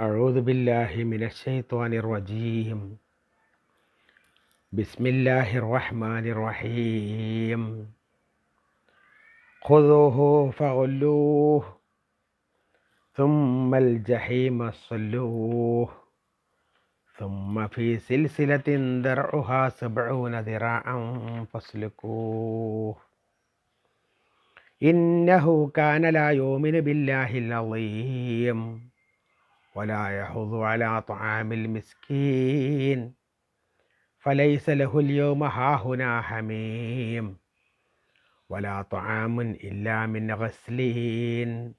أعوذ بالله من الشيطان الرجيم. بسم الله الرحمن الرحيم. خذوه فغلوه ثم الجحيم صلوه ثم في سلسلة درعها سبعون ذراعا فاسلكوه. إنه كان لا يؤمن بالله العظيم. ولا يحض على طعام المسكين فليس له اليوم هاهنا حميم ولا طعام إلا من غسلين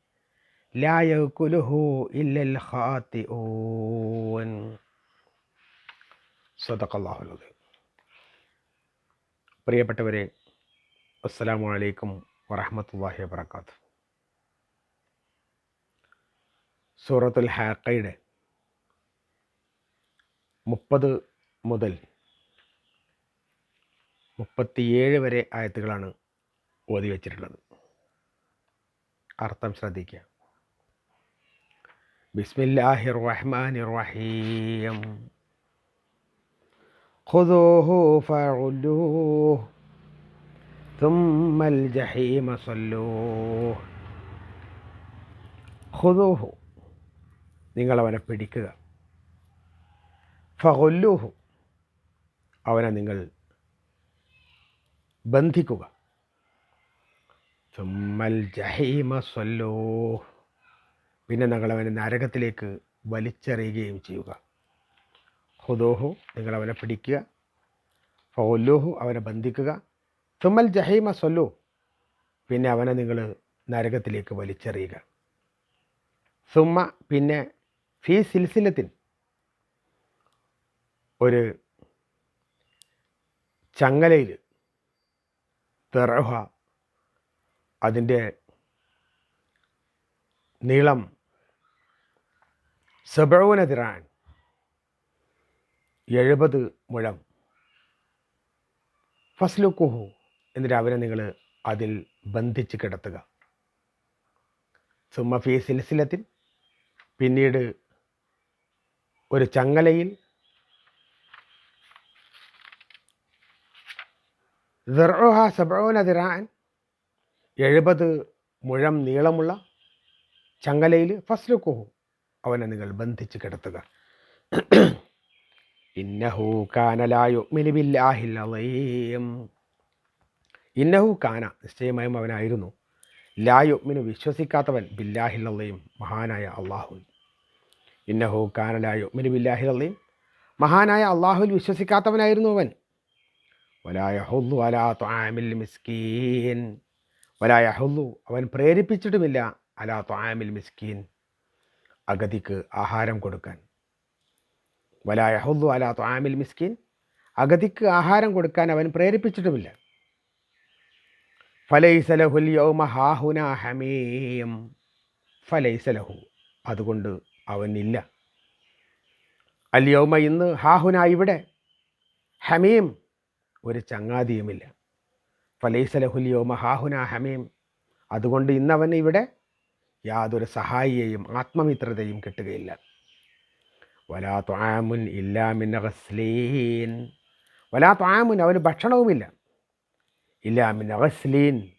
لا يأكله إلا الخاطئون صدق الله العظيم പ്രിയപ്പെട്ടവരെ അസ്സലാമു അലൈക്കും വറഹമത്തല്ലാഹി വബർക്കാത്തു സൂറത്തുൽ ഹാക്കയുടെ മുപ്പത് മുതൽ മുപ്പത്തിയേഴ് വരെ ആയത്തുകളാണ് ഓതി വച്ചിട്ടുള്ളത് അർത്ഥം ശ്രദ്ധിക്കുക ബിസ്മില്ലാഹിർ റഹ്മാനിർ റഹീം خذوه فغلوه ثم الجحيم صلوه خذوه നിങ്ങൾ അവനെ പിടിക്കുക. ഫഹൊല്ലുഹു അവനെ നിങ്ങൾ ബന്ധിക്കുക. ചുമ്മൽ ജഹീമ സ്വല്ലോ. പിന്നെ നിങ്ങളവനെ നരകത്തിലേക്ക് വലിച്ചെറിയുകയും ചെയ്യുക. ഹുദോഹു നിങ്ങളവനെ പിടിക്കുക. ഫൗല്ലുഹു അവനെ ബന്ധിക്കുക. ചുമ്മൽ ജഹീമ സ്വല്ലോ. പിന്നെ അവനെ നിങ്ങൾ നരകത്തിലേക്ക് വലിച്ചെറിയുക. സുമ്മ പിന്നെ ഫീ സിൽസിലത്തിൽ ഒരു ചങ്ങലയിൽ തെറഹ അതിന്റെ നീളം സബഴൂന എഴുപത് മുഴം. ഫസ്ലുക്കുഹു എന്നിട്ട് അവനെ നിങ്ങൾ അതിൽ ബന്ധിച്ച് കിടത്തുക. സുമ്മ ഫീ സിൽസിലത്തിൽ പിന്നീട് ഒരു ചങ്ങലയിൽ എഴുപത് മുഴം നീളമുള്ള ചങ്ങലയിൽ ഫസ്ലുക്കുഹു അവനെ നിങ്ങൾ ബന്ധിച്ച് കിടത്തുക. ഇന്നഹു കാനലായു മിനിബില്ലാഹില്ലയും ഇന്നഹു കാന നിശ്ചയമായും അവനായിരുന്നു. ലായുമിന് വിശ്വസിക്കാത്തവൻ ബില്ലാഹില്ലയും മഹാനായ അള്ളാഹു. ഇന്നഹു കാനലായു മിനുബില്ലാഹി അള്ളീം മഹാനായ അള്ളാഹുൽ വിശ്വസിക്കാത്തവനായിരുന്നു അവൻ. വലായഹുല്ലു അലാ ത്വാമിൽ മിസ്കീൻ. വലായഹുല്ലു അവൻ പ്രേരിപ്പിച്ചിട്ടുമില്ല. അലാ ത്വാമിൽ മിസ്കീൻ. അഗതിക്ക് ആഹാരം കൊടുക്കാൻ. വലായഹുല്ലു അലാ ത്വാമിൽ മിസ്കീൻ. അഗതിക്ക് ആഹാരം കൊടുക്കാൻ അവൻ പ്രേരിപ്പിച്ചിട്ടുമില്ല. ഫലൈസലഹുൽ യൗമ ഹാഹുന ഹമീം. ഫലൈസലഹു അതുകൊണ്ട് അവനില്ല. അല്യോമ യൗമ ഇന്ന് ഹാഹുന ഇവിടെ. ഹമീം ഒരു ചങ്ങാതിയുമില്ല. ഫലൈസലഹുൽ യൗമ ഹാഹുന ഹമീം. അതുകൊണ്ട് ഇന്നവൻ ഇവിടെ യാതൊരു സഹായിയെയും ആത്മമിത്രതയും കിട്ടുകയില്ല. വലാ ത്വാമുൻ ഇല്ലാമിൻ ഗസ്ലീൻ. വലാ ത്വാമുൻ അവന് ഭക്ഷണവുമില്ല. ഇല്ലാമിൻ ഗസ്ലീൻ.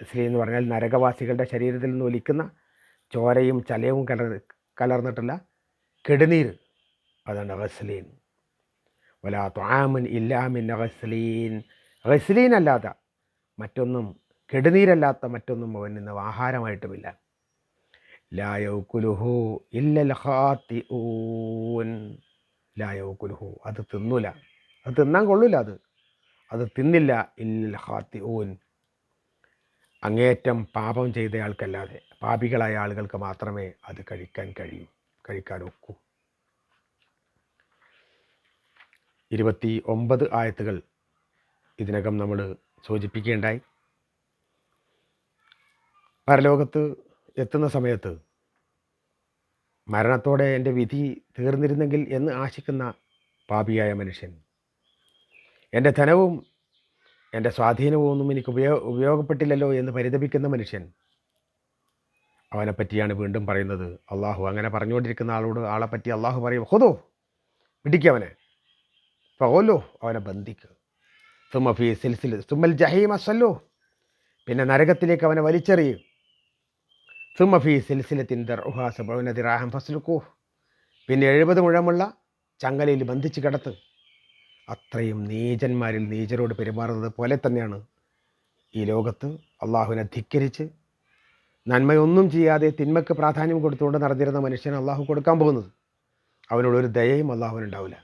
ഗസ്ലീൻ എന്ന് പറഞ്ഞാൽ നരകവാസികളുടെ ശരീരത്തിൽ നിന്ന് ഒലിക്കുന്ന ചോരയും ചലയവും കലർ കലർന്നിട്ടുള്ള കെടുനീര്. അതാണ് ഗസ്ലീൻ. വലാ ത്വാമൻ ഇല്ലാമിൻ ഗസ്ലീൻ. ഗസ്ലീൻ അല്ലാത്ത മറ്റൊന്നും കെടുനീരല്ലാത്ത മറ്റൊന്നും അവൻ ഇന്ന് ആഹാരമായിട്ടുമില്ല. ലായൗക്കുലുഹു ഇല്ലൽ ഊൻ ലായൗക്കുലുഹു അത് തിന്നൂല. അത് തിന്നാൻ കൊള്ളില്ല അത്. അത് തിന്നില്ല. ഇല്ലൽ ഹാത്തി ഊൻ അങ്ങേറ്റം പാപം ചെയ്തയാൾക്കല്ലാതെ. പാപികളായ ആളുകൾക്ക് മാത്രമേ അത് കഴിക്കാൻ കഴിയൂ കഴിക്കാൻ ഒക്കൂ. ഇരുപത്തി ഒമ്പത് ആയത്തുകൾ ഇതിനകം നമ്മൾ സൂചിപ്പിക്കുകയുണ്ടായി. പരലോകത്ത് എത്തുന്ന സമയത്ത് മരണത്തോടെ എന്റെ വിധി തീർന്നിരുന്നെങ്കിൽ എന്ന് ആശിക്കുന്ന പാപിയായ മനുഷ്യൻ എന്റെ ധനവും എന്റെ സ്വാധീനവും ഒന്നും എനിക്ക് ഉപയോഗ ഉപയോഗപ്പെട്ടില്ലല്ലോ എന്ന് പരിതപിക്കുന്ന മനുഷ്യൻ അവനെ പറ്റിയാണ് വീണ്ടും പറയുന്നത്. അള്ളാഹു അങ്ങനെ പറഞ്ഞുകൊണ്ടിരിക്കുന്ന ആളോട് ആളെ പറ്റി അള്ളാഹു പറയും ഹുദോ പിടിക്കവനെ പകോലോ അവനെ ബന്ധിക്കുക സുമഫി സിൽസിൽ സുമൽ ജഹീം അസല്ലോ പിന്നെ നരകത്തിലേക്ക് അവനെ വലിച്ചെറിയും. സുമഫി സിൽസിലത്തിൻ ദർഹാസബനതിറാഹം ഫസ്ലുക്കൂ പിന്നെ എഴുപത് മുഴമുള്ള ചങ്ങലയിൽ ബന്ധിച്ച് കിടത്ത്. അത്രയും നീചന്മാരിൽ നീചരോട് പെരുമാറുന്നത് പോലെ തന്നെയാണ് ഈ ലോകത്ത് അള്ളാഹുവിനെ ധിക്കരിച്ച് നന്മയൊന്നും ചെയ്യാതെ തിന്മയ്ക്ക് പ്രാധാന്യം കൊടുത്തുകൊണ്ട് നടന്നിരുന്ന മനുഷ്യന് അള്ളാഹു കൊടുക്കാൻ പോകുന്നത്. അവനോടൊരു ദയയും അള്ളാഹുവിനുണ്ടാവില്ല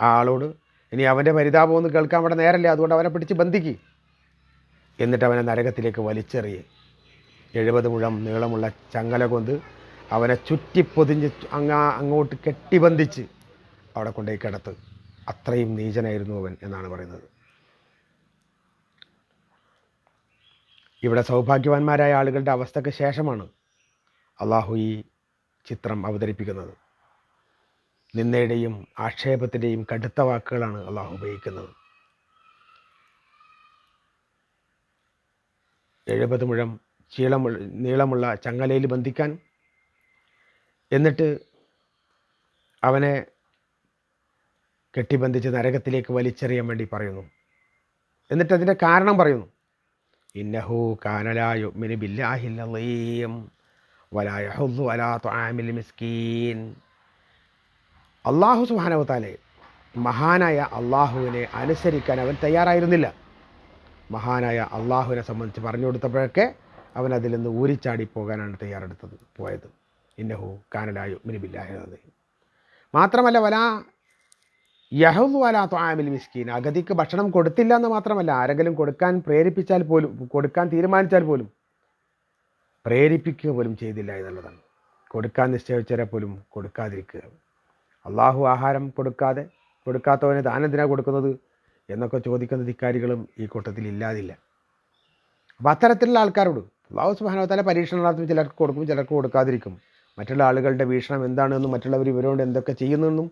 ആ ആളോട് ഇനി അവന്റെ പരിതാപമൊന്നും കേൾക്കാൻ അവിടെ നേരല്ല അതുകൊണ്ട് അവനെ പിടിച്ച് ബന്ധിക്ക്. എന്നിട്ട് അവനെ നരകത്തിലേക്ക് വലിച്ചെറിയ. എഴുപത് മുഴം നീളമുള്ള ചങ്ങല കൊണ്ട് അവനെ ചുറ്റിപ്പൊതിഞ്ഞ് അങ്ങ അങ്ങോട്ട് കെട്ടിബന്ധിച്ച് അവിടെ കൊണ്ടുപോയി കിടത്ത്. അത്രയും നീചനായിരുന്നു അവൻ എന്നാണ് പറയുന്നത്. ഇവിടെ സൗഭാഗ്യവാന്മാരായ ആളുകളുടെ അവസ്ഥയ്ക്ക് ശേഷമാണ് അള്ളാഹു ഈ ചിത്രം അവതരിപ്പിക്കുന്നത്. നിന്നയുടെയും ആക്ഷേപത്തിന്റെയും കടുത്ത വാക്കുകളാണ് അള്ളാഹു ഉപയോഗിക്കുന്നത്. എഴുപത് മുഴം ചീളമുള്ള നീളമുള്ള ചങ്ങലയിൽ ബന്ധിക്കാൻ എന്നിട്ട് അവനെ കെട്ടിബന്ധിച്ച് നരകത്തിലേക്ക് വലിച്ചെറിയാൻ വേണ്ടി പറയുന്നു. എന്നിട്ട് അതിന്റെ കാരണം പറയുന്നു. ഇന്നഹു കാനലായു മിനി ബില്ലാഹില്ലീം വലായഹുദു അലാ ത്വാമിൽ മിസ്കീൻ. അള്ളാഹു സുഹാനവത്താലെ മഹാനായ അള്ളാഹുവിനെ അനുസരിക്കാൻ അവൻ തയ്യാറായിരുന്നില്ല. മഹാനായ അള്ളാഹുവിനെ സംബന്ധിച്ച് പറഞ്ഞു കൊടുത്തപ്പോഴൊക്കെ അവൻ അതിൽ നിന്ന് ഊരിച്ചാടി പോകാനാണ് തയ്യാറെടുത്തത് പോയത്. ഇന്നഹു കാനലായു മിനിബില്ലാഹി മാത്രമല്ല വല യഹു വല ത്വാമിൽ മിസ്കീൻ. അഗതിക്ക് ഭക്ഷണം കൊടുത്തില്ല എന്ന് മാത്രമല്ല ആരെങ്കിലും കൊടുക്കാൻ പ്രേരിപ്പിച്ചാൽ പോലും കൊടുക്കാൻ തീരുമാനിച്ചാൽ പോലും പ്രേരിപ്പിക്കുക പോലും ചെയ്തില്ല എന്നുള്ളതാണ്. കൊടുക്കാൻ നിശ്ചയിച്ചവരെ പോലും കൊടുക്കാതിരിക്കുക. അള്ളാഹു ആഹാരം കൊടുക്കാതെ കൊടുക്കാത്തവന് താനെന്തിനാണ് കൊടുക്കുന്നത് എന്നൊക്കെ ചോദിക്കുന്ന ധിക്കാരികളും ഈ കൂട്ടത്തിൽ ഇല്ലാതില്ല. അപ്പോൾ അത്തരത്തിലുള്ള ആൾക്കാരോട് അള്ളാഹു സുബാനോത്താല നടത്തും ചിലർക്ക് കൊടുക്കും ചിലർക്ക് കൊടുക്കാതിരിക്കും. മറ്റുള്ള ആളുകളുടെ വീക്ഷണം എന്താണെന്നും മറ്റുള്ളവർ ഇവരോട് എന്തൊക്കെ ചെയ്യുന്നെന്നും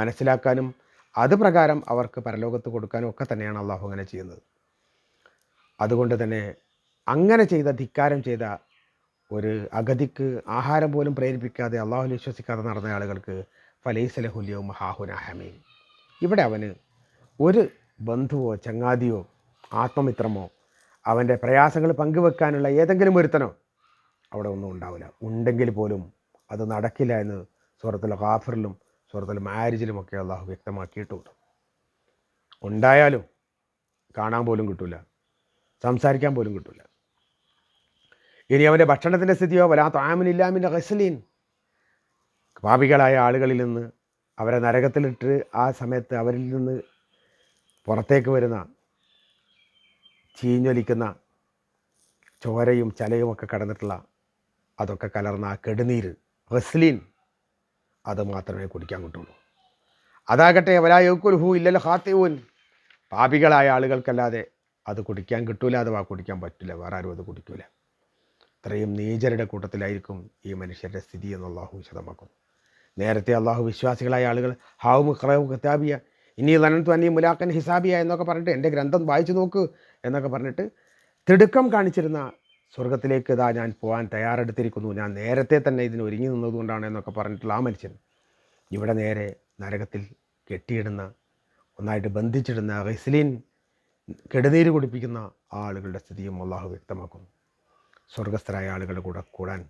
മനസ്സിലാക്കാനും അത് പ്രകാരം അവർക്ക് പരലോകത്ത് കൊടുക്കാനും ഒക്കെ തന്നെയാണ് അള്ളാഹു അങ്ങനെ ചെയ്യുന്നത്. അതുകൊണ്ട് തന്നെ അങ്ങനെ ചെയ്ത ധിക്കാരം ചെയ്ത ഒരു അഗതിക്ക് ആഹാരം പോലും പ്രേരിപ്പിക്കാതെ അള്ളാഹു വിശ്വസിക്കാതെ നടന്ന ആളുകൾക്ക് ഫലൈസലഹുല്യോ മഹാഹുന ഹമീൻ. ഇവിടെ അവന് ഒരു ബന്ധുവോ ചങ്ങാതിയോ ആത്മമിത്രമോ അവന്റെ പ്രയാസങ്ങൾ പങ്കുവെക്കാനുള്ള ഏതെങ്കിലും ഒരുത്തനോ അവിടെ ഒന്നും ഉണ്ടാവില്ല. ഉണ്ടെങ്കിൽ പോലും അത് നടക്കില്ല എന്ന് സൂറത്തുൽ ഖാഫറിലും സൂറത്തുൽ മാരിജിലുമൊക്കെ അള്ളാഹു വ്യക്തമാക്കിയിട്ടുണ്ട്. ഉണ്ടായാലും കാണാൻ പോലും കിട്ടില്ല സംസാരിക്കാൻ പോലും കിട്ടില്ല ഇനി അവന്റെ ഭക്ഷണത്തിന്റെ സ്ഥിതിയോ വലാ ആമിനില്ലാമിന്റെ ഹസലീൻ പാപികളായ ആളുകളിൽ നിന്ന് അവരെ നരകത്തിലിട്ട് ആ സമയത്ത് അവരിൽ നിന്ന് പുറത്തേക്ക് വരുന്ന ചീഞ്ഞൊലിക്കുന്ന ചോരയും ചലയുമൊക്കെ കടന്നിട്ടുള്ള അതൊക്കെ കലർന്ന ആ കെടുനീര്. റസ്ലീൻ അത് മാത്രമേ കുടിക്കാൻ കിട്ടുള്ളൂ. അതാകട്ടെ അവരായോക്കുൽഹു ഇല്ലല്ലോ ഹാത്തിയൂൻ പാപികളായ ആളുകൾക്കല്ലാതെ അത് കുടിക്കാൻ കിട്ടൂല അഥവാ കുടിക്കാൻ പറ്റില്ല വേറെ ആരും അത് കുടിക്കൂല. ഇത്രയും നീചരുടെ കൂട്ടത്തിലായിരിക്കും ഈ മനുഷ്യരുടെ സ്ഥിതി എന്ന് അള്ളാഹു വിശദമാക്കുന്നു. നേരത്തെ അള്ളാഹു വിശ്വാസികളായ ആളുകൾ ഹാവും മുഖ്റവ് കിതാബിയ ഇനി ലനന്തു അനി മുലാക്കൻ ഹിസാബിയ എന്നൊക്കെ പറഞ്ഞിട്ട് എന്റെ ഗ്രന്ഥം വായിച്ചു നോക്ക് എന്നൊക്കെ പറഞ്ഞിട്ട് തിടുക്കം കാണിച്ചിരുന്ന സ്വർഗത്തിലേക്ക് ഇതാ ഞാൻ പോകാൻ തയ്യാറെടുത്തിരിക്കുന്നു. ഞാൻ നേരത്തെ തന്നെ ഇതിന് ഒരുങ്ങി നിന്നതുകൊണ്ടാണ് എന്നൊക്കെ പറഞ്ഞിട്ടുള്ള ആ മനുഷ്യൻ ഇവിടെ നേരെ നരകത്തിൽ കെട്ടിയിടുന്ന ഒന്നായിട്ട് ബന്ധിച്ചിടുന്ന റെസ്ലിൻ കെടുനീര് കുടിപ്പിക്കുന്ന ആളുകളുടെ സ്ഥിതിയും അള്ളാഹു വ്യക്തമാക്കുന്നു. സ്വർഗസ്ഥരായ ആളുകളുടെ കൂടെ കൂടാൻ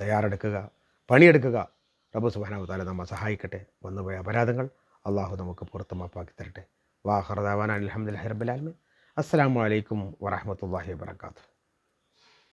തയ്യാറെടുക്കുക പണിയെടുക്കുക. റബ്ബു സുബാനാവതാല നമ്മെ സഹായിക്കട്ടെ. വന്നുപോയ അപരാധങ്ങൾ അള്ളാഹു നമുക്ക് പുറത്തു മാപ്പാക്കി തരട്ടെ. വാഹർദാവാൻ അലഹമ്മദ് ഹെർബലാൽമി അസ്സാം വലൈക്കും വറഹമത്തല്ലാഹി വാത്തു